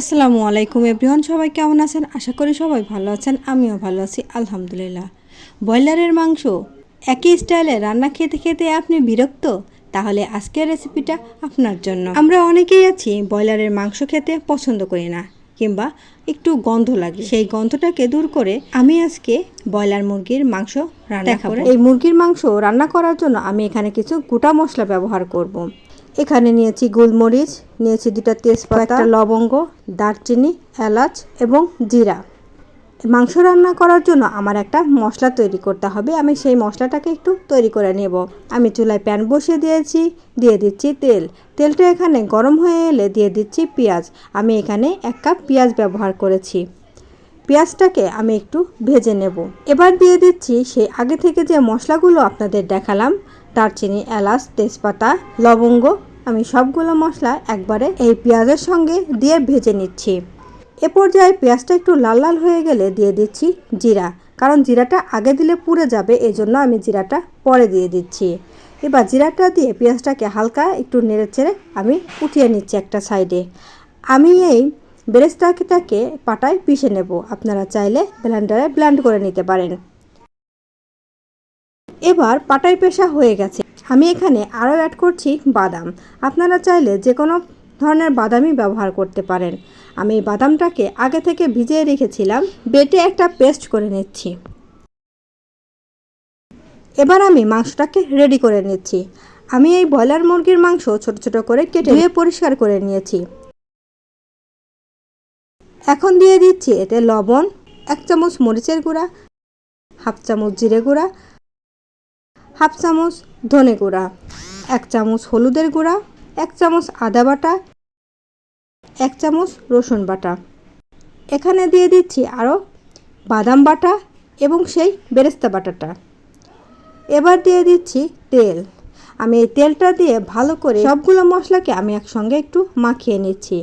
আসসালামু আলাইকুম এভরিওয়ান সবাই কেমন আছেন? আশা করি সবাই ভালো আছেন আমিও ভালো আছি আলহামদুলিল্লাহ। ব্রয়লারের মাংস একই স্টাইলে রান্না খেতে খেতে আপনি বিরক্ত? তাহলে আজকের রেসিপিটা আপনার জন্য। আমরা অনেকেই আছি ব্রয়লারের মাংস খেতে পছন্দ করি না কিংবা একটু গন্ধ লাগে। সেই গন্ধটাকে দূর করে আমি আজকে ব্রয়লার মুরগির মাংস রান্না করব এই মুরগির মাংস রান্না করার জন্য আমি এখানে কিছু গোটা মশলা ব্যবহার করব। এখানে নিয়েছি গোলমরিচ, নিয়েছি দুটা তেজপাতা লবঙ্গ, দারচিনি, এলাচ এবং জিরা। মাংস রান্না করার জন্য আমার একটা মশলা তৈরি করতে হবে। আমি সেই মশলাটাকে একটু তৈরি করে নেব। আমি চুলায় প্যান বসিয়ে দিয়েছি, দিয়ে দিচ্ছি তেল। তেলটা এখানে গরম হয়ে এলে দিয়ে দিচ্ছি পেঁয়াজ। আমি এখানে এক কাপ পেঁয়াজ ব্যবহার করেছি। পেঁয়াজটাকে আমি একটু ভেজে নেব। এবার দিয়ে দিচ্ছি সেই আগে থেকে যে মশলাগুলো আপনাদের দেখালাম দারচিনি, এলাচ, তেজপাতা, লবঙ্গ, আমি সবগুলো মশলা একবারে এই পেঁয়াজের সঙ্গে দিয়ে ভেজে নিচ্ছি। এ পর্যায়ে পেঁয়াজটা একটু লাল লাল হয়ে গেলে দিয়ে দিচ্ছি জিরা, কারণ জিরাটা আগে দিলে পুড়ে যাবে, এজন্য আমি জিরাটা পরে দিয়ে দিচ্ছি। এবার জিরাটা দিয়ে পেঁয়াজটাকে হালকা একটু নেড়ে চেড়ে আমি উঠিয়ে নিচ্ছি একটা সাইডে। আমি এই বেরেস্তাটাকে পাটায় পিষে নেব, আপনারা চাইলে ব্লেন্ডারে ব্লেন্ড করে নিতে পারেন। এবার পাটাই পেশা হয়ে গেছে। আমি এখানে আরও অ্যাড করছি বাদাম। আপনারা চাইলে যে কোনো ধরনের বাদামই ব্যবহার করতে পারেন। আমি এই বাদামটাকে আগে থেকে ভিজিয়ে রেখেছিলাম, বেটে একটা পেস্ট করে নিচ্ছি। এবার আমি মাংসটাকে রেডি করে নিচ্ছি। আমি এই ব্রয়লার মুরগির মাংস ছোট ছোট করে কেটে ধুয়ে পরিষ্কার করে নিয়েছি। এখন দিয়ে দিচ্ছি এতে লবণ, এক চামচ মরিচের গুঁড়া, হাফ চামচ জিরে গুঁড়া হাফ চামচ ধনে গুঁড়া, এক চামচ হলুদের গুঁড়া, এক চামচ আদা বাটা, এক চামচ রসুন বাটা। এখানে দিয়ে দিচ্ছি আরও বাদাম বাটা এবং সেই বেরেস্তা বাটাটা। এবার দিয়ে দিচ্ছি তেল। আমি এই তেলটা দিয়ে ভালো করে সবগুলো মশলাকে আমি একসঙ্গে একটু মাখিয়ে নিচ্ছি।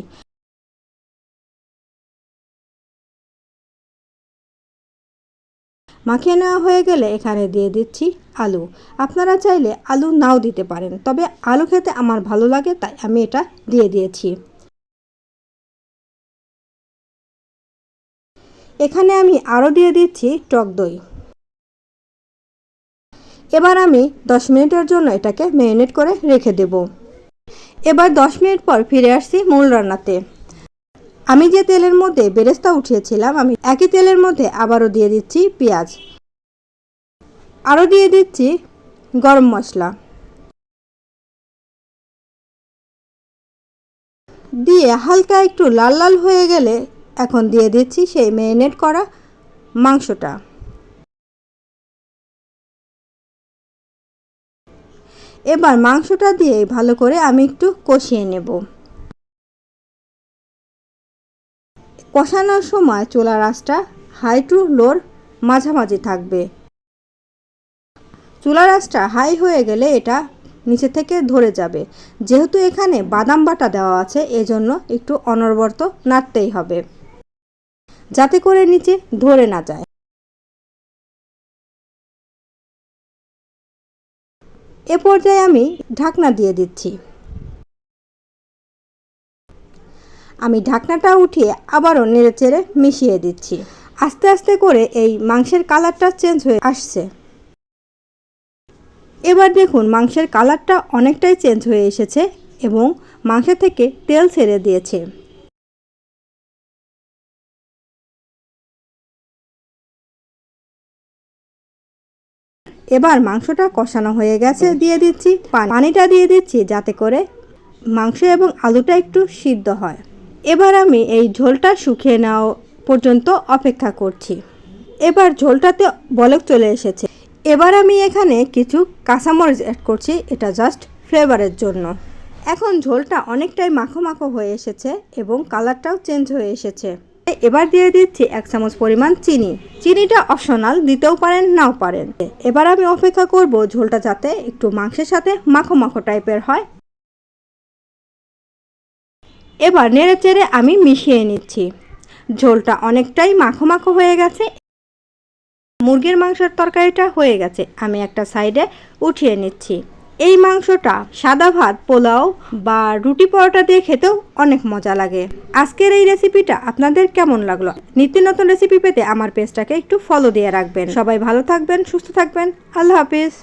মাখিয়ে নেওয়া হয়ে গেলে এখানে দিয়ে দিচ্ছি আলু। আপনারা চাইলে আলু নাও দিতে পারেন, তবে আলু খেতে আমার ভালো লাগে, তাই আমি এটা দিয়ে দিয়েছি। এখানে আমি আরও দিয়ে দিচ্ছি টক দই। এবার আমি দশ মিনিটের জন্য এটাকে ম্যারিনেট করে রেখে দেব। এবার দশ মিনিট পর ফিরে আসছি মূল রান্নাতে। আমি যে তেলের মধ্যে বেরেস্তা উঠিয়েছিলাম, আমি একই তেলের মধ্যে আবারও দিয়ে দিচ্ছি পেঁয়াজ। আরও দিয়ে দিচ্ছি গরম মশলা। দিয়ে হালকা একটু লাল লাল হয়ে গেলে এখন দিয়ে দিচ্ছি সেই ম্যারিনেট করা মাংসটা। এবার মাংসটা দিয়ে ভালো করে আমি একটু কষিয়ে নেব। কষানোর সময় চোলা আঁচটা হাই টু লোর মাঝামাঝি থাকবে। চুলার আঁচটা হাই হয়ে গেলে এটা নিচে থেকে ধরে যাবে। যেহেতু এখানে বাদাম বাটা দেওয়া আছে, এজন্য একটু অনবরত নাড়তেই হবে। যাতে করে নিচে ধরে না যায়। এ পর্যায়ে আমি ঢাকনা দিয়ে দিচ্ছি। আমি ঢাকনাটা উঠিয়ে আবারও নেড়ে চেড়ে মিশিয়ে দিচ্ছি। আস্তে আস্তে করে এই মাংসের কালারটা চেঞ্জ হয়ে আসছে। এবার দেখুন মাংসের কালারটা অনেকটাই চেঞ্জ হয়ে এসেছে এবং মাংস থেকে তেল ছেড়ে দিয়েছে। এবার মাংসটা কষানো হয়ে গেছে, দিয়ে দিচ্ছি পানিটা দিয়ে দিচ্ছি যাতে করে মাংস এবং আলুটা একটু সিদ্ধ হয়। এবার আমি এই ঝোলটা শুকিয়ে নেওয়া পর্যন্ত অপেক্ষা করছি। এবার ঝোলটাতে বলক চলে এসেছে। এবার আমি এখানে কিছু কাঁচামরিচ অ্যাড করছি, এটা জাস্ট ফ্লেভারের জন্য। এখন ঝোলটা অনেকটাই মাখো মাখো হয়ে এসেছে এবং কালারটাও চেঞ্জ হয়ে এসেছে। এবার দিয়ে দিচ্ছি এক চামচ পরিমাণ চিনি। চিনিটা অপশনাল দিতেও পারেন, নাও পারেন। এবার আমি অপেক্ষা করব ঝোলটা যাতে একটু মাংসের সাথে মাখো মাখো টাইপের হয়। এবার নেড়ে চেড়ে আমি মিশিয়ে নিচ্ছি। ঝোলটা অনেকটাই মাখো মাখো হয়ে গেছে। মুরগির মাংসের তরকারিটা হয়ে গেছে। আমি একটা সাইডে উঠিয়ে নিচ্ছি। এই মাংসটা সাদা ভাত, পোলাও বা রুটি পরোটা দিয়ে খেতেও অনেক মজা লাগে। আজকের এই রেসিপিটা আপনাদের কেমন লাগল? নিত্য নতুন রেসিপি পেতে আমার পেজটাকে একটু ফলো দিয়ে রাখবেন। সবাই ভালো থাকবেন, সুস্থ থাকবেন। আল্লাহ হাফিজ।